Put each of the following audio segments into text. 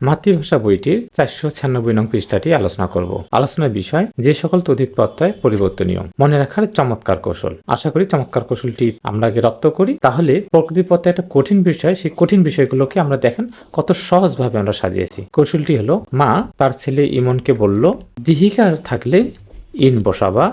মাতৃভাষা বইটির চারশো ছিয়ানব্বই নং পৃষ্ঠাটি আলোচনা করব। আলোচনার বিষয়, যে সকল তদিত প্রত্যয় পরিবর্তনীয়, মনে রাখার চমৎকার কৌশল। আশা করি চমৎকার কৌশলটি আমরা আগে রপ্ত করি। তাহলে প্রকৃতি প্রত্যয় একটা কঠিন বিষয়, সেই কঠিন বিষয়গুলোকে আমরা দেখেন কত সহজভাবে আমরা সাজিয়েছি। কৌশলটি হলো, মা তার ছেলে ইমনকে বলল, দিহিকার থাকলে ইন বসাবা,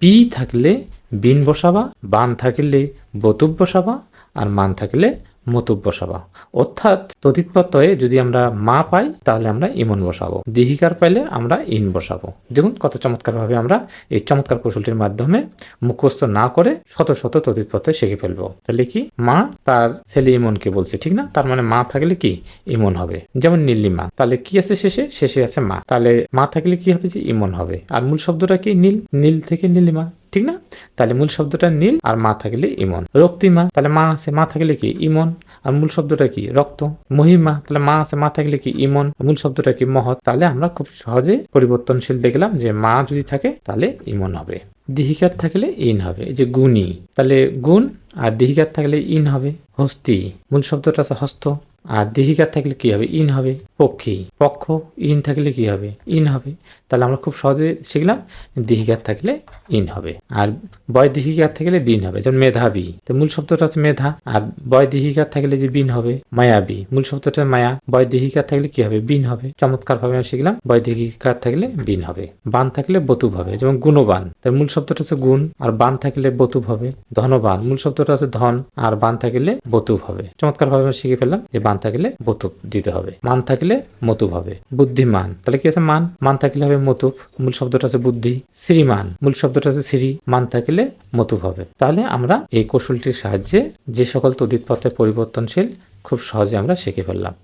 বি থাকলে বিন বসাবা, বান থাকলে বতুব বসাবা, আর মান থাকলে মতুব বসাবা অর্থাৎ তদিত প্রত্যয়ে যদি আমরা মা পাই, তাহলে আমরা ইমন বসাবো। দিহিকার পাইলে আমরা ইন বসাবো। দেখুন কত চমৎকারভাবে আমরা এই চমৎকার কৌশলটির মাধ্যমে মুখস্থ না করে শত শত তদিত প্রত্যয় শিখে ফেলব। তাহলে কি? মা তার ছেলে ইমনকে বলছে, ঠিক না? তার মানে মা থাকলে কি? ইমন হবে। যেমন নীলিমা তাহলে কি আছে শেষে? শেষে আছে মা। তাহলে মা থাকলে কি হবে যে ইমন হবে? আর মূল শব্দটা কি? নীল। নীল থেকে নীলিমা। ঠিক না? তাহলে মূল শব্দটা নীল আর মা থাকলে ইমন। রক্তিমা তাহলে মা আছে, মা থাকলে কি ইমন? আর মূল শব্দটা কি রক্ত? মহিমা, তাহলে মা আছে, মা থাকলে কি ইমন? মূল শব্দটা কি মহৎ? তাহলে আমরা খুব সহজে পরিবর্তনশীল দেখলাম যে মা যদি থাকে, তাহলে ইমন হবে। দিহিকার থাকলে ইন হবে, এই যে গুণী। তাহলে গুণ আর দিহিকার থাকলে ইন হবে। হস্তি, মূল শব্দটা আছে হস্ত। আর দিহিকার থাকলে কি হবে? ইন হবে। পক্ষী। পক্ষ, ইন থাকলে কি হবে? ইন হবে। তাহলে আমরা খুব সহজে শিখলাম দিহিকার থাকলে ইন হবে আর বয় দিহিকার থাকলে বিন হবে, যেমন মেধাবী। তো মূল শব্দটা হচ্ছে মেধা আর বয় দিহিকার থাকলে যে বিন হবে, মায়াবী। মূল শব্দটা মায়া। বয় দিহিকার থাকলে কি হবে? বিন হবে। চমৎকার ভাবে আমরা শিখলাম বয় দিহিকার থাকলে বিন হবে। বান থাকলে বতুব হবে, যেমন গুণবান। তার মূল শব্দটা হচ্ছে গুণ আর বান থাকলে বতুব হবে, ধনবান। মূল শব্দটা হচ্ছে ধন আর বান থাকলে বতুব হবে। চমৎকার ভাবে আমরা শিখে ফেললাম যে বান থাকলে বতুব দিতে হবে। মান থাকলে মতুব হবে। বুদ্ধিমান। তাহলে কি আছে মান? মান থাকলে হবে মতুব মূল শব্দটা আছে বুদ্ধি। শ্রীমান। মূল শব্দটা আছে শ্রী। মান থাকলে মতুব হবে। তাহলে আমরা এই কৌশলটির সাহায্যে যে সকল তদিত পথে পরিবর্তনশীল খুব সহজে আমরা শিখে ফেললাম।